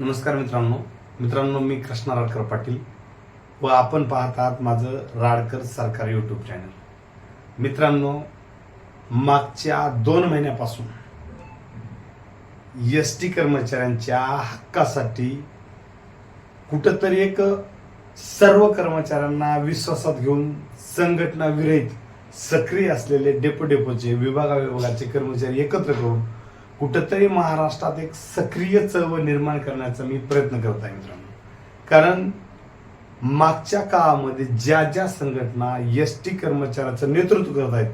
नमस्कार मित्रांनो. मित्रांनो मी कृष्णा राडकर पाटील व आपण पाहत आहात माझं राडकर सरकार यूट्यूब चॅनल मित्रांनो मागच्या दोन महिन्यापासून एस टी कर्मचाऱ्यांच्या हक्कासाठी कुठंतरी एक सर्व कर्मचाऱ्यांना विश्वासात घेऊन संघटना विरहित सक्रिय असलेले डेपो डेपोचे विभागा विभागाचे कर्मचारी एकत्र करून कुठंतरी महाराष्ट्रात एक सक्रिय चळवळ निर्माण करण्याचा मी प्रयत्न करत आहे मित्रांनो. कारण मागच्या काळामध्ये ज्या ज्या संघटना एस टी कर्मचाऱ्याचं नेतृत्व करत आहेत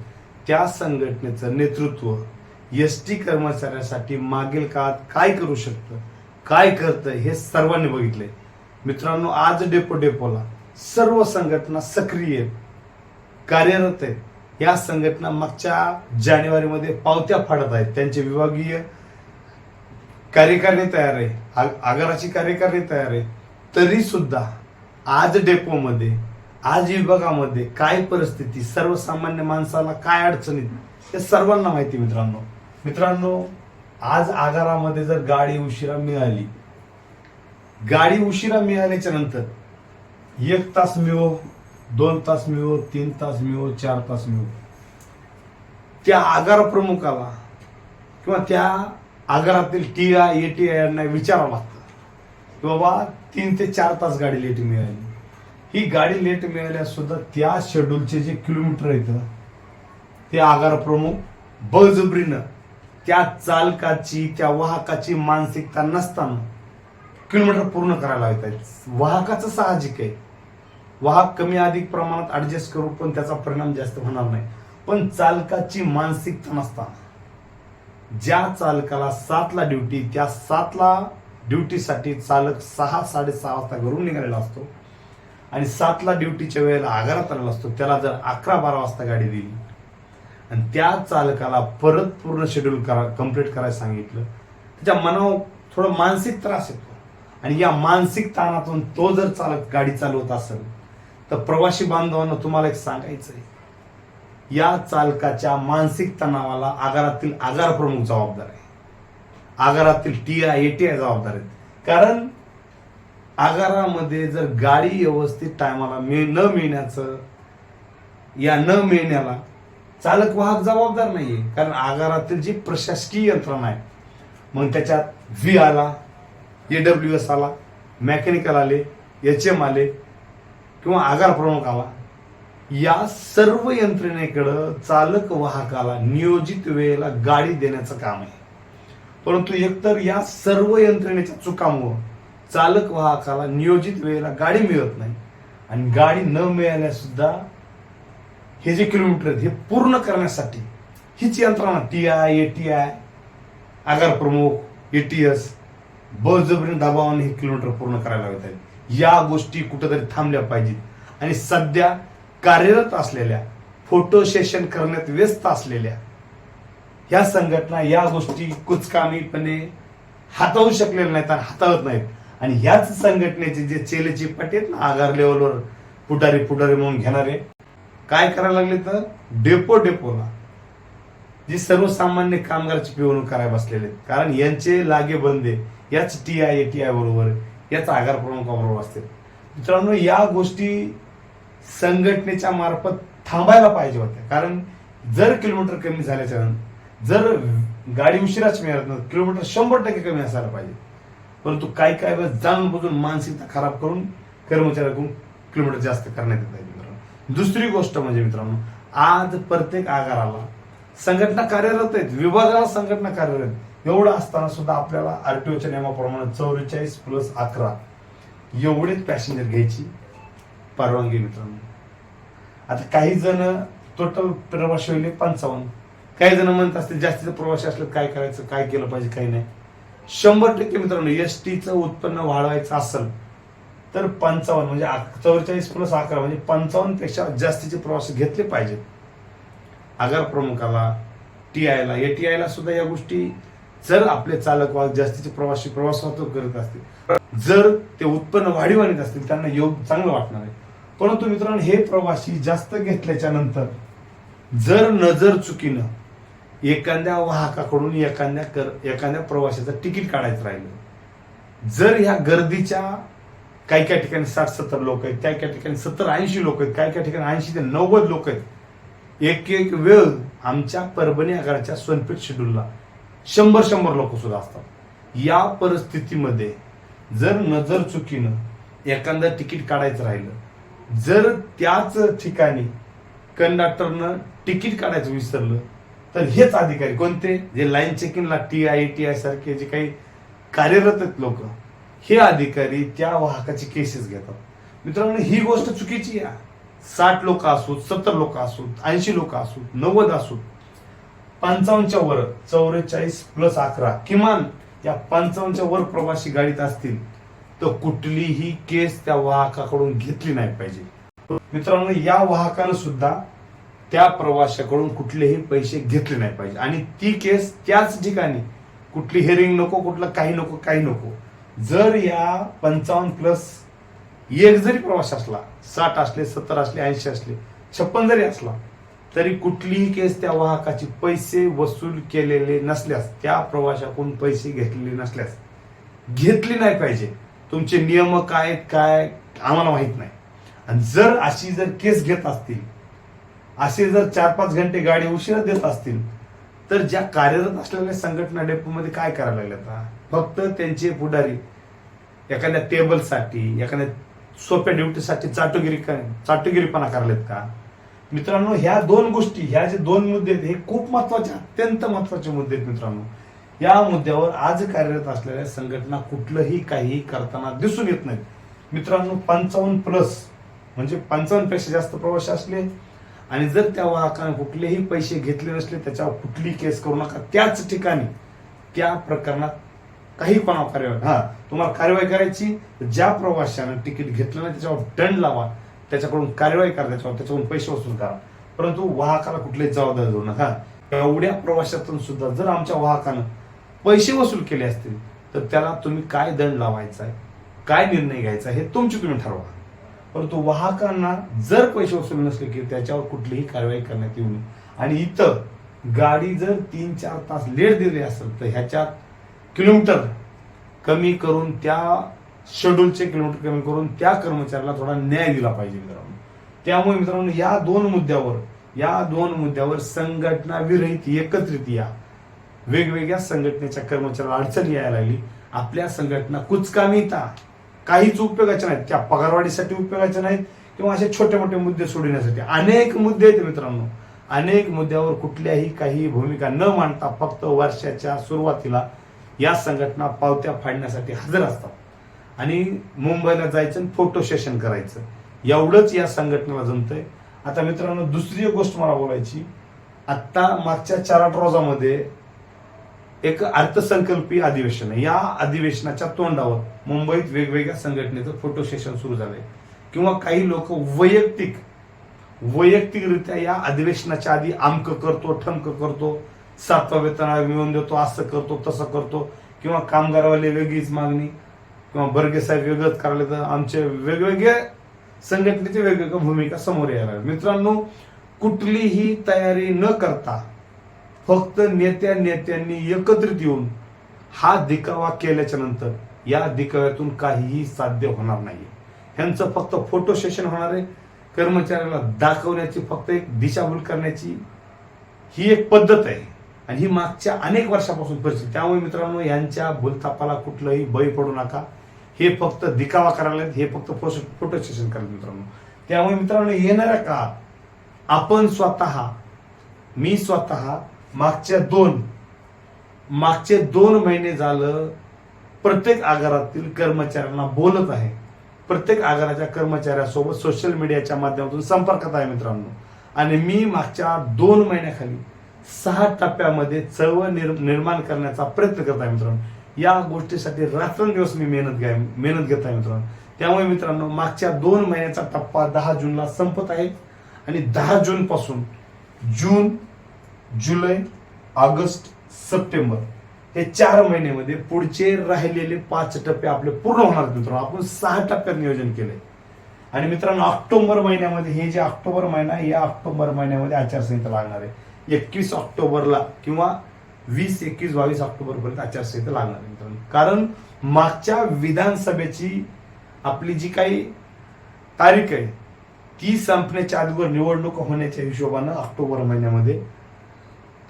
त्या संघटनेचं नेतृत्व एस टी कर्मचाऱ्यासाठी मागील काळात काय करू शकतं काय करतं हे सर्वांनी बघितलंय. मित्रांनो आज डेपो डेपोला सर्व संघटना सक्रिय आहेत, कार्यरत आहेत. या संघटना मागच्या जानेवारीमध्ये पावत्या फाडत आहेत. त्यांचे विभागीय कार्यकारणी तयार आहे. आगाराची कार्यकारणी तयार आहे. तरी सुद्धा आज डेपोमध्ये आज विभागामध्ये काय परिस्थिती सर्वसामान्य माणसाला काय अडचणीत हे सर्वांना माहिती मित्रांनो. मित्रांनो आज आगारामध्ये जर गाडी उशिरा मिळाली गाडी उशिरा मिळाल्याच्या नंतर एक तास मिळो दोन तास मिळो तीन तास मिळो चार तास मिळो. त्या आगार प्रमुखाला किंवा त्या आगारातील T I A T I यांना विचारावं लागतं. की बाबा तीन ते चार तास गाडी लेट मिळाली. ही गाडी लेट मिळाल्यासुद्धा त्या शेड्यूलचे जे किलोमीटर आहेत ते आगार प्रमुख बळजबरीनं त्या चालकाची त्या वाहकाची मानसिकता नसताना किलोमीटर पूर्ण करायला लावत आहेत वाहकाचं साहजिक आहे. वाहक कमी अधिक प्रमाणात ऍडजस्ट करू पण त्याचा परिणाम जास्त होणार नाही. पण चालकाची मानसिकता नसताना ज्या चालकाला सातला ड्युटी त्या सातला ड्युटीसाठी चालक सहा साडेसहा वाजता घरून निघालेला असतो. आणि सातला ड्युटीच्या वेळेला आगारात आलेला असतो. त्याला जर अकरा बारा वाजता गाडी दिली आणि त्या चालकाला परत पूर्ण शेड्यूल करा कंप्लीट करायला सांगितलं त्याच्या मनावर थोडं मानसिक त्रास येतो. आणि या मानसिक ताणातून तो जर चालक गाडी चालवत असेल तर प्रवासी बांधवांना तुम्हाला एक सांगायचं आहे या चालकाच्या मानसिक तणावाला आगारातील आगार प्रमुख जबाबदार आहे. आगारातील T I A T I जबाबदार आहेत. कारण आगारामध्ये जर गाडी व्यवस्थित टायमाला मिळ न मिळण्याचं या न मिळण्याला चालक वाहक जबाबदार नाही आहे कारण आगारातील जी प्रशासकीय यंत्रणा आहे मग त्याच्यात व्ही आला ए डब्ल्यू एस आला मेकॅनिकल आले एच एम आले किंवा आगार प्रमुख आला या सर्व यंत्रणेकडं चालक वाहकाला नियोजित वेळेला गाडी देण्याचं काम आहे. परंतु एकतर या सर्व यंत्रणेच्या चुकामुळं चालक वाहकाला नियोजित वेळेला गाडी मिळत नाही आणि गाडी न मिळाल्यास सुद्धा हे जे किलोमीटर आहेत हे पूर्ण करण्यासाठी हीच यंत्रणा T I A T I आगार प्रमुख ए टी एटीएस बळजबरीने दाबावाने हे किलोमीटर पूर्ण करायला लागत आहेत. या गोष्टी कुठेतरी थांबल्या पाहिजेत. आणि सध्या कार्यरत असलेल्या फोटो सेशन करण्यात व्यस्त असलेल्या ह्या संघटना या गोष्टी कुचकामीपणे हाताळू शकलेल्या नाहीत आणि हाताळत नाहीत. आणि ह्याच संघटनेचे जे चेलेची पाटी आहेत ना आगार लेवलवर पुटारी पुटारी म्हणून घेणारे काय करायला लागले तर? डेपो डेपोला जी सर्वसामान्य कामगाराची पिवणूक करायला बसलेले कारण यांचे लागे बंदे याच T I A T I बरोबर याचा आगार प्रमुखाबरोबर असते मित्रांनो या गोष्टी संघटनेच्या मार्फत थांबायला पाहिजे होत्या. कारण जर किलोमीटर कमी झाल्याच्या जर गाडी उशिराच मिळत नाही किलोमीटर शंभर टक्के कमी असायला पाहिजे. परंतु काही काही वेळेस जाणून बुजून मानसिकता खराब करून कर्मचाऱ्याकडून किलोमीटर जास्त करण्यात येत आहे मित्रांनो. दुसरी गोष्ट म्हणजे मित्रांनो आज प्रत्येक आगाराला संघटना कार्यरत आहेत विभागाला संघटना कार्यरत एवढं असताना सुद्धा आपल्याला आरटीओच्या नियमाप्रमाणे चौवेचाळीस प्लस अकरा एवढेच पॅसेंजर घ्यायची परवानगी मित्रांनो. आता काही जण टोटल प्रवासी होईल पंचावन्न. काही जण म्हणत असतील जास्तीचे प्रवासी असले काय करायचं काय केलं पाहिजे काही नाही. शंभर टक्के मित्रांनो एस टीचं उत्पन्न वाढवायचं असेल तर पंचावन्न म्हणजे चौवेचाळीस प्लस अकरा म्हणजे पंचावन्नपेक्षा जास्तीचे प्रवासी घेतले पाहिजेत. आगार प्रमुखाला टी आयला ए टी आयला सुद्धा या गोष्टी जर आपले चालक वाहक जास्तीचे प्रवासी प्रवास वाहतूक करत असतील जर ते उत्पन्न वाढीव आणत असतील त्यांना योग चांगलं वाटणार आहे. परंतु मित्रांनो हे प्रवासी जास्त घेतल्याच्या नंतर जर नजर चुकीनं एखाद्या वाहकाकडून एखाद्या कर एखाद्या प्रवाशाचं तिकीट काढायचं राहिलं जर ह्या गर्दीच्या काही काही ठिकाणी साठ सत्तर लोक आहेत काही काही ठिकाणी सत्तर ऐंशी लोक आहेत काही काही ठिकाणी ऐंशी ते नव्वद लोक आहेत एक एक वेळ आमच्या परभणी आगाराच्या सोनपेठ शेड्यूलला शंभर शंभर लोक सुद्धा असतात. या परिस्थितीमध्ये जर नजर चुकीनं एखादं तिकीट काढायचं राहिलं जर त्याच ठिकाणी कंडक्टरनं तिकीट काढायचं विसरलं तर हेच अधिकारी कोणते? जे लाईन चेकिंगला टी आय टी आय सारखे जे काही कार्यरत आहेत लोक हे अधिकारी त्या वाहकाची केसेस घेतात. मित्रांनो ही गोष्ट चुकीची आहे. साठ लोक असोत सत्तर लोक असोत ऐंशी लोक असोत नव्वद असोत. पंचावन्नच्या वर चौवेचाळीस प्लस अकरा किमान या पंचावन्नच्या वर प्रवासी गाडीत असतील तर कुठलीही केस त्या वाहकाकडून घेतली नाही पाहिजे. मित्रांनो या वाहकानं सुद्धा त्या प्रवाशाकडून कुठलेही पैसे घेतले नाही पाहिजे. आणि ती केस त्याच ठिकाणी कुठली हेरिंग नको कुठलं काही नको काही नको. जर या पंचावन्न प्लस एक जरी प्रवास असला साठ असले सत्तर असले ऐंशी असले छप्पन जरी असला तरी कुठलीही केस त्या वाहकाची पैसे वसूल केलेले नसल्यास त्या प्रवाशाकडून पैसे घेतलेले नसल्यास घेतली नाही पाहिजे. तुमचे नियम काय आहेत, काय आम्हाला माहीत नाही. आणि जर अशी जर केस घेत असतील असे जर चार पाच घंटे गाडी उशिरा देत असतील तर ज्या कार्यरत असलेल्या संघटना डेपोमध्ये काय करायला लागल्यात फक्त त्यांचे पुढारी एखाद्या टेबलसाठी एखाद्या सोप्या ड्युटीसाठी चाटोगिरी चाटोगिरीपणा करायलेत का? मित्रांनो ह्या दोन गोष्टी ह्या जे दोन मुद्दे आहेत हे खूप महत्त्वाचे अत्यंत महत्त्वाचे मुद्दे आहेत मित्रांनो. या मुद्द्यावर आज कार्यरत असलेल्या संघटना कुठलंही काही करताना दिसून येत नाहीत. मित्रांनो पंचावन्न प्लस म्हणजे पंचावन्नपेक्षा जास्त प्रवासी असले आणि जर त्या वाहकाने कुठलेही पैसे घेतले नसले त्याच्यावर कुठली केस करू नका. त्याच ठिकाणी त्या प्रकरणात काही कोणावर कार्यवाही हा तुम्हाला कार्यवाही करायची ज्या प्रवाशानं तिकीट घेतलं नाही त्याच्यावर दंड लावा. त्याच्याकडून कार्यवाही करा त्याच्यावर त्याच्याकडून पैसे वसूल करा. परंतु वाहकाला कुठलीच जबाबदारी देऊ नका. एवढ्या प्रवाशातून सुद्धा जर आमच्या वाहकानं पैसे वसूल केले असतील तर त्याला तुम्ही काय दंड लावायचा आहे? काय निर्णय घ्यायचा आहे? हे तुमची तुम्ही ठरवा. परंतु वाहकांना जर पैसे वसूल नसले की त्याच्यावर कुठलीही कारवाई करण्यात येऊ नये. आणि इथं गाडी जर तीन चार तास लेट दिली असेल तर ह्याच्यात किलोमीटर कमी करून त्या शेड्यूलचे किलोमीटर कमी करून त्या कर्मचाऱ्याला थोडा न्याय दिला पाहिजे मित्रांनो. त्यामुळे मित्रांनो या दोन मुद्द्यावर या दोन मुद्द्यावर संघटना विरहित एकत्रित या. वेगवेगळ्या संघटनेच्या कर्मचाऱ्याला अडचण यायला लागली. आपल्या संघटना कुचकामिता काहीच उपयोगाच्या नाहीत. त्या पगारवाढीसाठी उपयोगाच्या नाहीत. किंवा असे छोटे मोठे मुद्दे सोडवण्यासाठी. अनेक मुद्दे आहेत मित्रांनो. अनेक मुद्द्यावर कुठल्याही काही भूमिका न मांडता फक्त वर्षाच्या सुरुवातीला या संघटना पावत्या फाडण्यासाठी हजर असतात. आणि मुंबईला जायचं आणि फोटो सेशन करायचं. एवढंच या संघटनेला जमतंय. आता मित्रांनो दुसरी एक गोष्ट मला बोलायची. आत्ता मागच्या चार आठ रोजामध्ये एक अर्थसंकल्पीय अधिवेशन आहे. या अधिवेशनाच्या तोंडावर मुंबईत वेगवेगळ्या संघटनेचं फोटो सेशन सुरू झालंय. किंवा काही लोक वैयक्तिक वैयक्तिकरित्या या अधिवेशनाच्या आधी आमक करतो ठमक करतो सातवा वेतन मिळवून देतो असं करतो तसं करतो किंवा कामगारवाले वेगळीच मागणी किंवा बर्गे साहेब वेगळंच करायला तर आमचे वेगवेगळ्या संघटनेची वेगवेगळ्या भूमिका समोर यायला मित्रांनो कुठलीही तयारी न करता फक्त नेत्या नेत्यांनी एकत्रित येऊन हा दिखावा केल्याच्यानंतर या दिखाव्यातून काहीही साध्य होणार नाही ह्यांचं फक्त फोटो सेशन होणार आहे. कर्मचाऱ्याला दाखवण्याची फक्त एक दिशाभूल करण्याची ही एक पद्धत आहे. आणि ही मागच्या अनेक वर्षापासून परिस्थिती. त्यामुळे मित्रांनो यांच्या भूलथापाला कुठलंही बळी पडू नका. हे फक्त दिखावा करायला हे फक्त प्रोसेस सेशन करायला मित्रांनो. त्यामुळे मित्रांनो येणाऱ्या काळात आपण स्वतः मी स्वतः मागच्या दोन मागचे दोन महिने झालं प्रत्येक आगारातील कर्मचाऱ्यांना बोलत आहे. प्रत्येक आगाराच्या कर्मचाऱ्यासोबत सोशल मीडियाच्या माध्यमातून संपर्कात आहे मित्रांनो. आणि मी मागच्या दोन महिन्याखाली सहा टप्प्यामध्ये चळवळ निर् निर्माण करण्याचा प्रयत्न करत आहे मित्रांनो. या गोष्टीसाठी रात्रंदिवस मी मेहनत घ्या मेहनत घेत आहे मित्रांनो. त्यामुळे मित्रांनो मागच्या दोन महिन्याचा टप्पा दहा जूनला संपत आहे. आणि दहा जूनपासून जून जुलै ऑगस्ट सप्टेंबर हे चार महिन्यामध्ये पुढचे राहिलेले पाच टप्पे आपले पूर्ण होणार मित्रांनो. आपण सहा टप्प्यात नियोजन केले आणि मित्रांनो ऑक्टोबर महिन्यामध्ये हे जे ऑक्टोबर महिना या ऑक्टोबर महिन्यामध्ये आचारसंहिता लागणार आहे. एकवीस ऑक्टोबरला किंवा वीस एकवीस बावीस ऑक्टोबर पर्यंत आचारसंहिता लागणार मित्रांनो. कारण मागच्या विधानसभेची आपली जी काही तारीख आहे ती संपण्याच्या अगोदर निवडणूक होण्याच्या हिशोबानं ऑक्टोबर महिन्यामध्ये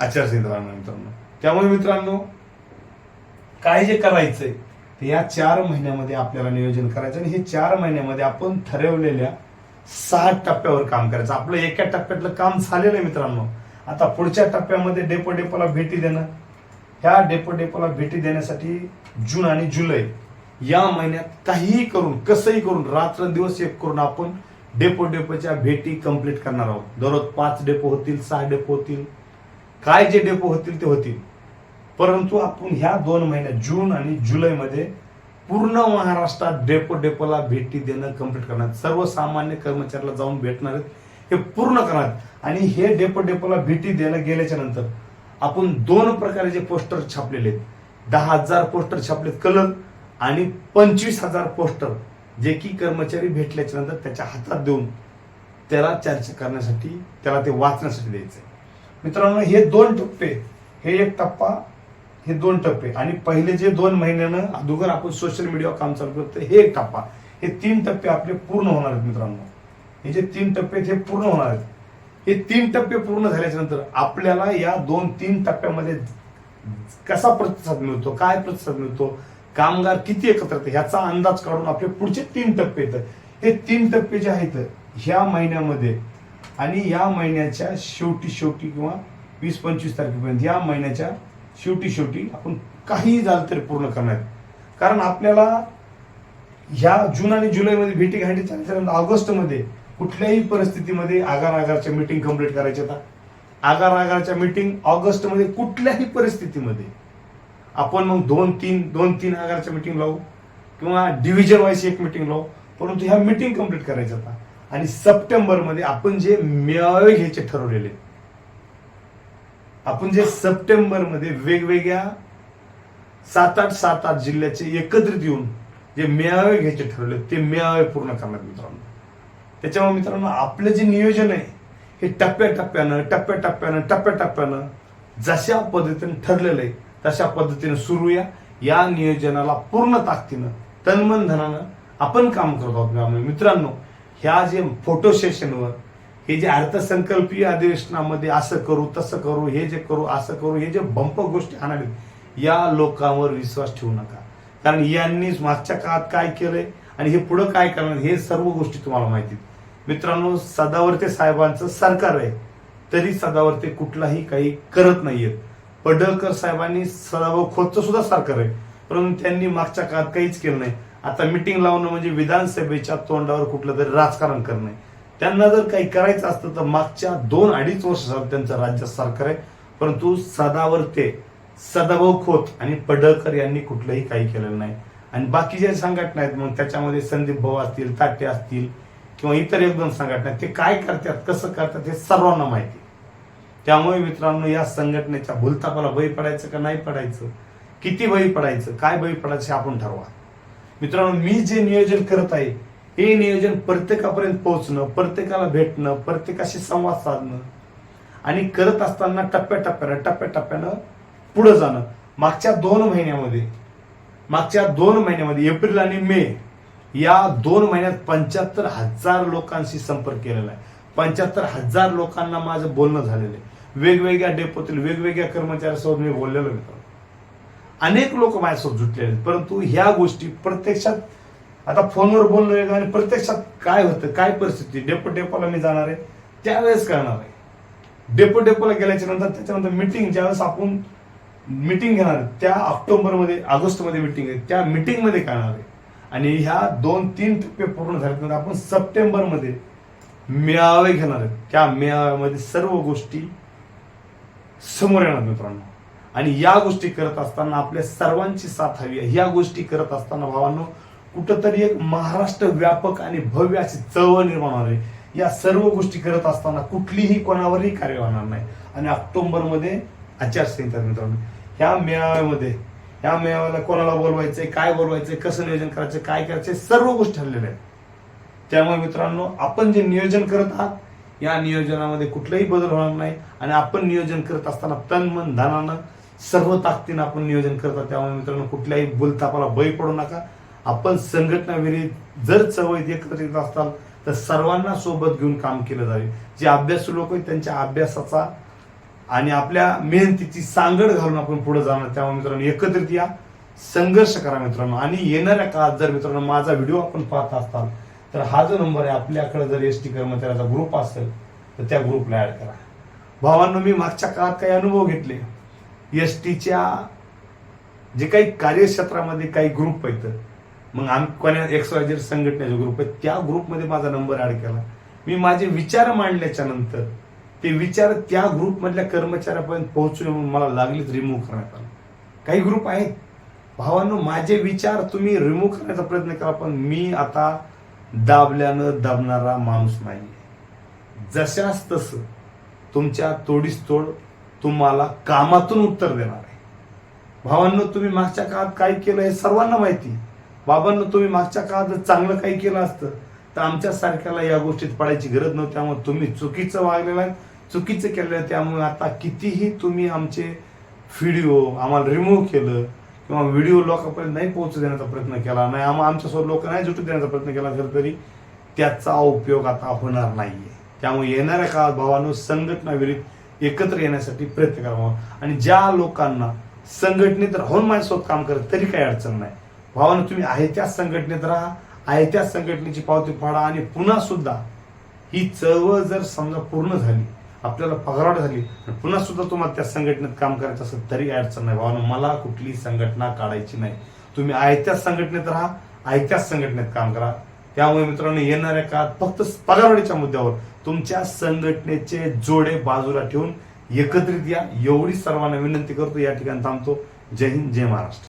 आचारसंहिता लागणार मित्रांनो. त्यामुळे मित्रांनो काय जे करायचंय ते या चार महिन्यामध्ये आपल्याला नियोजन करायचं आणि हे चार महिन्यामध्ये आपण ठरवलेल्या सहा टप्प्यावर काम करायचं. आपलं एका टप्प्यातलं काम झालेलं आहे मित्रांनो. आता पुढच्या टप्प्यामध्ये डेपो डेपोला भेटी देणं ह्या डेपो डेपोला भेटी देण्यासाठी जून आणि जुलै या महिन्यात काहीही करून कसंही करून रात्रंदिवस एक करून आपण डेपो डेपोच्या भेटी कंप्लीट करणार आहोत. दररोज पाच डेपो होतील सहा डेपो होतील. काय जे डेपो होतील ते होतील. परंतु आपण ह्या दोन महिन्यात जून आणि जुलैमध्ये पूर्ण महाराष्ट्रात डेपो डेपोला भेटी देणं कंप्लीट करणार. सर्वसामान्य कर्मचाऱ्याला जाऊन भेटणार आहेत. हे पूर्ण करा आणि हे डेपो डेपोला भेटी द्यायला गेल्याच्यानंतर आपण दोन प्रकारचे पोस्टर छापलेले आहेत दहा हजार पोस्टर छापलेत कलर आणि पंचवीस हजार पोस्टर जे की कर्मचारी भेटल्याच्या नंतर त्याच्या हातात देऊन त्याला चर्चा करण्यासाठी त्याला ते वाचण्यासाठी द्यायचं मित्रांनो हे दोन टप्पे हे एक टप्पा हे दोन टप्पे. आणि पहिले जे दोन महिन्यानं अगोदर आपण सोशल मीडियावर काम चालू करतो हे एक टप्पा. हे तीन टप्पे आपले पूर्ण होणार आहेत मित्रांनो. हे जे तीन टप्पे आहेत हे पूर्ण होणार आहेत. हे तीन टप्पे पूर्ण झाल्याच्यानंतर आपल्याला या दोन तीन टप्प्यामध्ये कसा प्रतिसाद मिळतो काय प्रतिसाद मिळतो कामगार किती एकत्र येतात ह्याचा अंदाज काढून आपले पुढचे तीन टप्पे येतात. हे तीन टप्पे जे आहेत ह्या महिन्यामध्ये आणि या महिन्याच्या शेवटी शेवटी किंवा वीस पंचवीस तारखेपर्यंत या महिन्याच्या शेवटी शेवटी आपण काहीही झालं तरी पूर्ण करणार कारण आपल्याला ह्या जून आणि जुलैमध्ये भेटी घाटी चालल्यानंतर ऑगस्टमध्ये कुठल्याही परिस्थितीमध्ये आगार आगारच्या मीटिंग कंप्लीट करायच्या आता. आगार आगारच्या मीटिंग ऑगस्टमध्ये कुठल्याही परिस्थितीमध्ये. आपण मग दोन तीन दोन तीन आगारच्या मीटिंग लावू किंवा डिव्हिजन वाईज एक मिटिंग लावू. परंतु ह्या मीटिंग कंप्लीट करायच्या आता. आणि सप्टेंबरमध्ये आपण जे मेळावे घ्यायचे ठरवलेले. आपण जे सप्टेंबरमध्ये वेगवेगळ्या सात आठ सात आठ जिल्ह्याचे एकत्रित येऊन जे मेळावे घ्यायचे ठरवले ते मेळावे पूर्ण करणार मित्रांनो. त्याच्यामुळे मित्रांनो आपलं जे नियोजन आहे हे टप्प्याटप्प्यानं टप्प्याटप्प्यानं टप्प्याटप्प्यानं जशा पद्धतीने ठरलेलं आहे तशा पद्धतीने सुरू या. या नियोजनाला पूर्ण ताकदीनं तन्मन धनानं आपण काम करत आहोत त्यामुळे मित्रांनो ह्या जे फोटो सेशनवर हे जे अर्थसंकल्पीय अधिवेशनामध्ये असं करू तसं करू हे जे करू असं करू हे जे बंप गोष्टी आणावेत या लोकांवर विश्वास ठेवू नका. कारण यांनीच मागच्या काळात काय केलंय आणि हे पुढं काय करणार हे सर्व गोष्टी तुम्हाला माहिती आहेत. मित्रांनो सदावर्ते साहेबांचं सरकार आहे. तरी सदावर्ते कुठलाही काही करत नाहीयेत. पडळकर साहेबांनी सदाभाऊ खोतचं सुद्धा सरकार आहे. परंतु त्यांनी मागच्या काळात काहीच केलं नाही. आता मिटिंग लावणं म्हणजे विधानसभेच्या तोंडावर कुठलं तरी राजकारण करणं आहे. त्यांना जर काही करायचं असतं तर मागच्या दोन अडीच वर्ष त्यांचं राज्य सरकार आहे. परंतु सदावर्ते सदाभाऊ खोत आणि पडळकर यांनी कुठलंही काही केलेलं नाही. आणि बाकीच्या संघटना आहेत मग त्याच्यामध्ये संदीप भाऊ असतील ताटे असतील किंवा इतर एक दोन संघटना ते काय करतात कसं करतात हे सर्वांना माहिती त्यामुळे मित्रांनो या संघटनेच्या भूलतापाला बळी पडायचं का नाही पडायचं? किती बळी पडायचं? काय बळी पडायचं हे आपण ठरवा. मित्रांनो मी जे नियोजन करत आहे हे नियोजन प्रत्येकापर्यंत पोहोचणं प्रत्येकाला भेटणं प्रत्येकाशी संवाद साधणं आणि करत असताना टप्प्याटप्प्यानं टप्प्याटप्प्यानं पुढं जाणं. मागच्या दोन महिन्यामध्ये मागच्या दोन महिन्यामध्ये एप्रिल आणि मे या दोन महिन्यात पंच्याहत्तर हजार लोकांशी संपर्क केलेला आहे. पंच्याहत्तर हजार लोकांना माझं बोलणं झालेलं आहे. वेगवेगळ्या डेपोतील वेगवेगळ्या कर्मचाऱ्यासोबत मी बोललेलो मित्र अनेक लोक माझ्यासोबत जुटलेले आहेत. परंतु ह्या गोष्टी प्रत्यक्षात आता फोनवर बोलणं वेगळं आणि प्रत्यक्षात काय होतं काय परिस्थिती डेपो डेपोला मी जाणार आहे त्यावेळेस कळणार आहे. डेपो डेपोला गेल्याच्यानंतर त्याच्यानंतर मिटिंग ज्यावेळेस आपण मिटिंग घेणार आहे, त्या ऑक्टोबरमध्ये ऑगस्टमध्ये मिटिंग आहे. त्या मिटिंगमध्ये कळणार आहे. आणि ह्या दोन तीन टप्पे पूर्ण झाल्यानंतर आपण सप्टेंबरमध्ये मेळावे घेणार आहेत. त्या मेळाव्यामध्ये सर्व गोष्टी समोर येणार मित्रांनो. आणि या गोष्टी करत असताना आपल्या सर्वांची साथ हवी आहे. या गोष्टी करत असताना भावांनो कुठंतरी एक महाराष्ट्र व्यापक आणि भव्य अशी चळवळ निर्माण होणार आहे. या सर्व गोष्टी करत असताना कुठलीही कोणावरही कार्य होणार नाही. आणि ऑक्टोबरमध्ये आचारसंहिता मित्रांनो. ह्या मेळाव्यामध्ये ह्या मेळाव्याला कोणाला बोलवायचंय काय बोलवायचंय कसं नियोजन करायचं काय करायचं सर्व गोष्टी ठरलेल्या आहेत. त्यामुळे मित्रांनो आपण जे नियोजन करत आहात या नियोजनामध्ये कुठलाही बदल होणार नाही. आणि आपण नियोजन करत असताना तन मन धनानं सर्व ताकदीनं आपण नियोजन करतात त्यामुळे मित्रांनो कुठल्याही बोलतापाला बळी पडू नका. आपण संघटनाविरित जर चवळीत एकत्र येत असताल तर सर्वांना सोबत घेऊन काम केलं जावे. जे अभ्यासू लोक आहेत त्यांच्या अभ्यासाचा आणि आपल्या मेहनतीची सांगड घालून आपण पुढे जाणार. त्यामुळे मित्रांनो एकत्रित या. संघर्ष करा मित्रांनो. आणि येणाऱ्या काळात जर मित्रांनो माझा व्हिडिओ आपण पाहत असताल तर हा जो नंबर आहे आपल्याकडे जर एस टी कर्मचाऱ्याचा ग्रुप असेल तर त्या ग्रुपला ऍड करा. भावांनो मी मागच्या काळात काही अनुभव घेतले. एस टीच्या जे काही कार्यक्षेत्रामध्ये काही ग्रुप आहेत मग आम्ही कोण्या एक्स वाय संघटनेचे ग्रुप आहेत त्या ग्रुपमध्ये माझा नंबर ऍड केला. मी माझे विचार मांडल्याच्या नंतर ते विचार त्या ग्रुपमधल्या कर्मचाऱ्यापर्यंत पोहोचून म्हणून मला लागलीच रिमूव्ह करण्यात आलं काही ग्रुप आहेत. भावांनो माझे विचार तुम्ही रिमूव्ह करण्याचा प्रयत्न करा पण मी आता दाबल्यानं दाबणारा माणूस नाही जशास तसं तुमच्या तोडीस तोड तुम्हाला कामातून उत्तर देणार आहे. भावांनो तुम्ही मागच्या काळात काय केलं हे सर्वांना माहिती बाबांनो तुम्ही मागच्या काळात चांगलं काही केलं असतं तर आमच्या सारख्याला या गोष्टीत पडायची गरज नव्हती. त्यामुळे तुम्ही चुकीचं वागलेलं आहे. चुकीचं केलेलं आहे. त्यामुळे आता कितीही तुम्ही आमचे व्हिडिओ आम्हाला रिमूव्ह केलं किंवा व्हिडिओ लोकांपर्यंत नाही पोहोचू देण्याचा प्रयत्न केला नाही आम्हा आमच्यासोबत लोक नाही जुटू देण्याचा प्रयत्न केला तर तरी त्याचा उपयोग आता होणार नाहीये. त्यामुळे येणाऱ्या काळात भावानं संघटना विरुद्ध एकत्र येण्यासाठी प्रयत्न करावा आणि ज्या लोकांना संघटनेत राहून माझ्यासोबत काम करत तरी काही अडचण नाही. भावानं तुम्ही आहे त्याच संघटनेत राहा. आहे त्या संघटनेची पावती फाडा आणि पुन्हा सुद्धा ही चळवळ जर समजा पूर्ण झाली आपल्याला पगारवाढ झाली पुन्हा सुद्धा तुम्हाला त्या संघटनेत काम करायचं असेल तरी अडचण नाही. भावानं मला कुठली संघटना काढायची नाही. तुम्ही आयत्याच संघटनेत राहा आयत्याच संघटनेत काम करा. त्यामुळे मित्रांनो येणाऱ्या काळात फक्त पगारवाढीच्या मुद्द्यावर तुमच्या संघटनेचे जोडे बाजूला ठेवून एकत्रित या. एवढी सर्वांना विनंती करतो या ठिकाणी थांबतो. जय हिंद जय महाराष्ट्र.